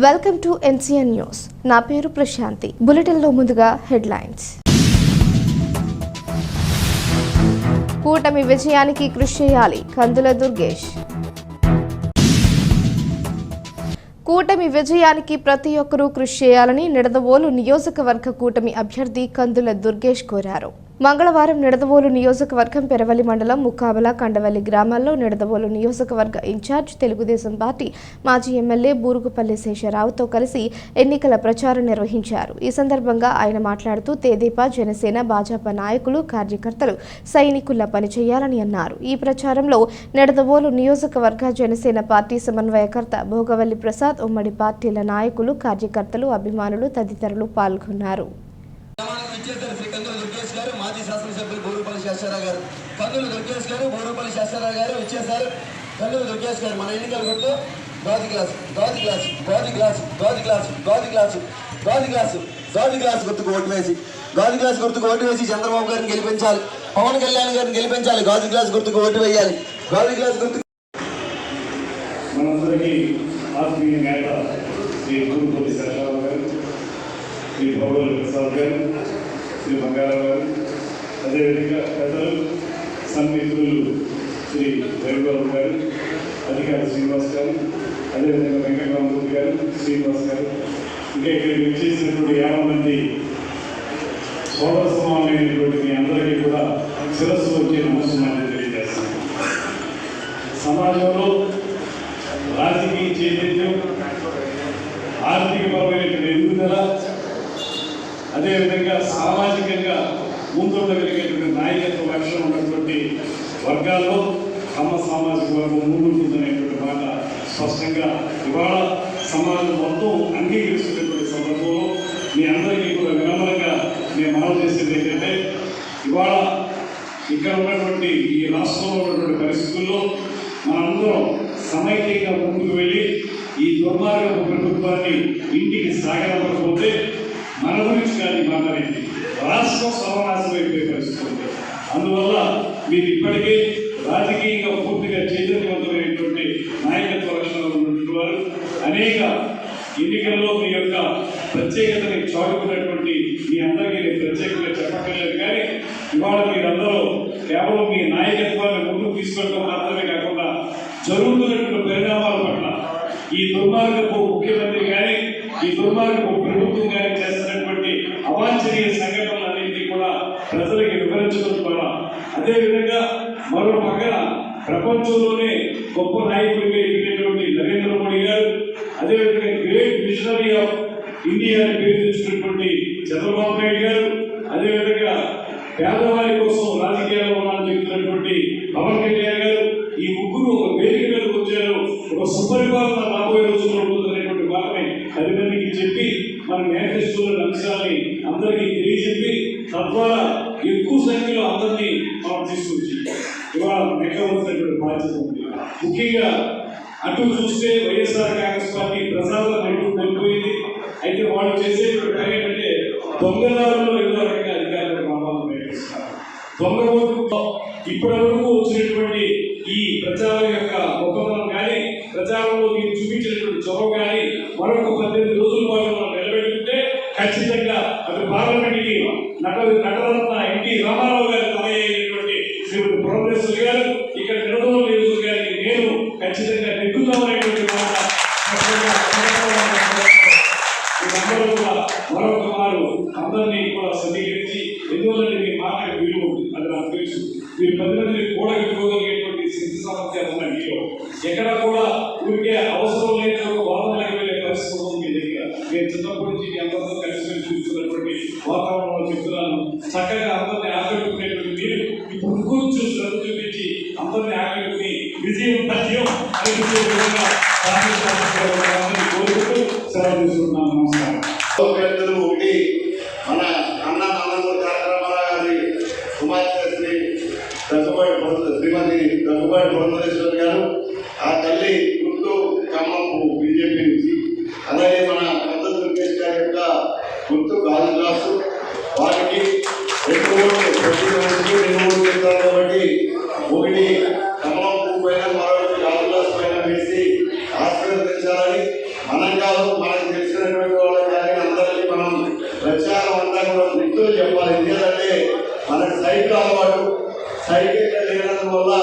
Welcome to NCN news నా పేరు ప్రశాంతి. బులెటిన్లో ముందుగా హెడ్లైన్స్. కూటమి విజయానికి కృషి చేయాలి. కందుల దుర్గేష్. కూటమి విజయానికి ప్రతి ఒక్కరూ కృషి చేయాలని నిడదవోలు నియోజకవర్గ కూటమి అభ్యర్థి కందుల దుర్గేష్ కోరారు. మంగళవారం నిడదవోలు నియోజకవర్గం పెరవలి మండలం ముకాబల కండవల్లి గ్రామాల్లో నిడదవోలు నియోజకవర్గ ఇన్ఛార్జ్ తెలుగుదేశం పార్టీ మాజీ ఎమ్మెల్యే బూరుగుపల్లి శేషరావుతో కలిసి ఎన్నికల ప్రచారం నిర్వహించారు. ఈ సందర్భంగా ఆయన మాట్లాడుతూ తేదీపా జనసేన భాజపా నాయకులు కార్యకర్తలు సైనికుల్లా పనిచేయాలని అన్నారు. ఈ ప్రచారంలో నిడదవోలు నియోజకవర్గ జనసేన పార్టీ సమన్వయకర్త భోగవల్లి ప్రసాద్ ఉమ్మడి పార్టీల నాయకులు కార్యకర్తలు అభిమానులు తదితరులు పాల్గొన్నారు. గారు మాజీ శాసనసభ్యులు బోరుపల్లి శాస్త్రరావు గారు. కందుల దుర్గేష్ గారు బోరుపల్లి శాస్త్రరావు గారు ఇచ్చేసారు కందుల దుర్గేష్ గారు మన ఎన్నికల గుర్తు గాజు గ్లాస్ గాజు గ్లాస్ గాజు గ్లాస్ గాజు గ్లాస్ గాజు గ్లాసు గాజు గ్లాసు గాజు గ్లాస్ గుర్తుకు ఓటు వేసి గాజు గ్లాస్ గుర్తుకు ఓటు వేసి చంద్రబాబు గారిని గెలిపించాలి. పవన్ కళ్యాణ్ గారిని గెలిపించాలి. గాజు గ్లాస్ గుర్తుకు ఓటు వేయాలి. గాజు గ్లాస్ గుర్తు మనందరికీ ఆత్మీయ నేత శ్రీ గురుపతి శేషరావు గారు శ్రీ భగవల్ ప్రసాద్ గారు శ్రీ బంగారావు గారు అదేవిధంగా పెద్దలు సన్నిహితులు శ్రీ రవిబాబు గారు అధికారి శ్రీనివాస్ గారు అదేవిధంగా వెంకటరామూర్తి గారు శ్రీనివాస్ గారు ఇంకా ఇక్కడికి వచ్చేసినటువంటి యాభై మంది సోదర ముందుండగలిగేటువంటి నాయకత్వ లక్షణం ఉన్నటువంటి వర్గాల్లో తమ సామాజిక వర్గం ముందుంటుందనేటువంటి మాట స్పష్టంగా ఇవాళ సమాజం మొత్తం అంగీకరిస్తున్నటువంటి సందర్భంలో మీ అందరికీ కూడా వినమ్రంగా నేను మనం చేసేది ఏంటంటే ఇవాళ ఇక్కడ ఉన్నటువంటి ఈ రాష్ట్రంలో ఉన్నటువంటి పరిస్థితుల్లో మనందరం సమైక్యంగా ముందుకు వెళ్ళి ఈ దుర్మార్గపు ప్రభుత్వాన్ని ఇంటికి సాగనకపోతే మన గురించి కాదు ఈ మాట్లాడేది రాష్ట్రం సర్వనాశనం అయిపోయే పరిస్థితి. అందువల్ల మీరు ఇప్పటికే రాజకీయంగా పూర్తిగా చైతన్యవంతమైనటువంటి నాయకత్వ లక్షణాలు ఉన్నటువంటి వారు అనేక ఎన్నికల్లో మీ యొక్క ప్రత్యేకతని చాటుకున్నటువంటి మీ అందరికీ నేను ప్రత్యేకంగా చెప్పక్కర్లేదు కానీ ఇవాళ మీరందరూ కేవలం మీ నాయకత్వాన్ని ముందుకు తీసుకెళ్ళడం మాత్రమే కాకుండా జరుగుతున్నటువంటి పరిణామాల పట్ల ఈ దుర్మార్గపు ముఖ్యమంత్రి కానీ ఈ దుర్మార్గపు ప్రభుత్వం కానీ చేస్తున్నటువంటి అవాంఛనీయ సంఘటనలన్నింటినీ కూడా ప్రజలకు వివరించడం ద్వారా అదేవిధంగా మరో పక్కన ప్రపంచంలోనే గొప్ప నాయకుడిగా ఎదిగినటువంటి నరేంద్ర మోడీ గారు అదేవిధంగా గ్రేట్ మిషనరీ ఆఫ్ ఇండియా అని పేరు తెచ్చినటువంటి చంద్రబాబు నాయుడు గారు అదేవిధంగా పేదవారి కోసం రాజకీయాల్లో ఉన్నారని చెప్తున్నటువంటి పవన్ కళ్యాణ్ గారు ఈ ముగ్గురు ఒక వేదిక మీదకి వచ్చారు. ఒక సుపరిపాలన రాబోయే రోజుల్లో ఉంటుందనేటువంటి మాటని పది మందికి చెప్పి మన మేనిఫెస్టోలోని అంశాలని అందరికీ తెలియజెప్పి తద్వారా ఎక్కువ సంఖ్యలో అందరినీ మనం తీసుకొచ్చి ఇవాళ నెక్కవలసినటువంటి బాధ్యత ఉంది. ముఖ్యంగా అటు చూస్తే వైఎస్ఆర్ కాంగ్రెస్ పార్టీ ప్రసాదం అటు కోల్పోయింది అయితే వాళ్ళు చేసేటువంటి పని ఏంటంటే దొంగదారులు ఏదో రకంగా అధికారులకు రావాలని ప్రయత్నిస్తున్నారు దొంగ ఓటుతో ఇప్పటి వరకు వచ్చినటువంటి ఈ ప్రచారం యొక్క గొప్పతనం కానీ ప్రచారంలో మీరు చూపించినటువంటి చొరవ కానీ మీ మాటకు విలువ ఉంది. అది నాకు తెలుసు. మీరు పది మందిని కూడగట్టుకోగలిగేటువంటి శక్తి సామర్థ్యాలు ఉన్న మీలో ఎక్కడ కూడా ఊరికే అవసరం లేని ఒక వాదనలకు వెళ్ళే పరిస్థితి ఉంది మీ దగ్గర. నేను చిన్నప్పటి నుంచి మీ అందరితో కలిసి చూస్తున్నటువంటి వాతావరణంలో చెప్తున్నాను. చక్కగా అందరిని ఆకట్టుకునేటువంటి మీరు ఇప్పుడు కూర్చు శ్రద్ధ చూపించి అందరిని ఆకట్టుకుని విజయం పద్యం అనిపించే విధంగా కోరుకుంటూ సెలవు తీసుకుంటున్నాను. నమస్కారం. శ్రీమతి దగ్గుబాటి గారు ఆ తల్లి గుర్తు ఖమ్మంపు బీజేపీ నుంచి. అలాగే మన పెద్ద దుర్గేష్ గారి యొక్క గుర్తు కాళిదాసు వారికి రెండు ఓట్లు ప్రతి ఓటుకి రెండు ఓట్లు ఇస్తారు కాబట్టి ఒకటి కమలం పైన మరొకటి కాళిదాస్ పైన వేసి ఆశీర్వదించాలని మనం కాదు మనకు తెలిసినటువంటి వాళ్ళ కానీ అందరికీ మనం ప్రచారం అంతా కూడా మిత్రులు చెప్పాలి. ఎందుకంటే మనకు సైకిల్ అలవాటు సైకిల్ లేనందువల్ల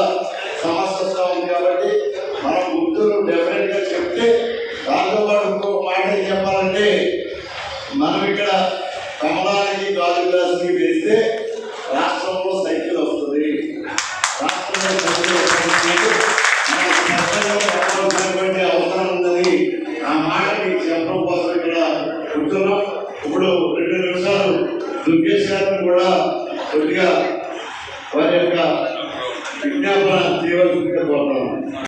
కూర్చున్నాం కూడా కొద్దిగా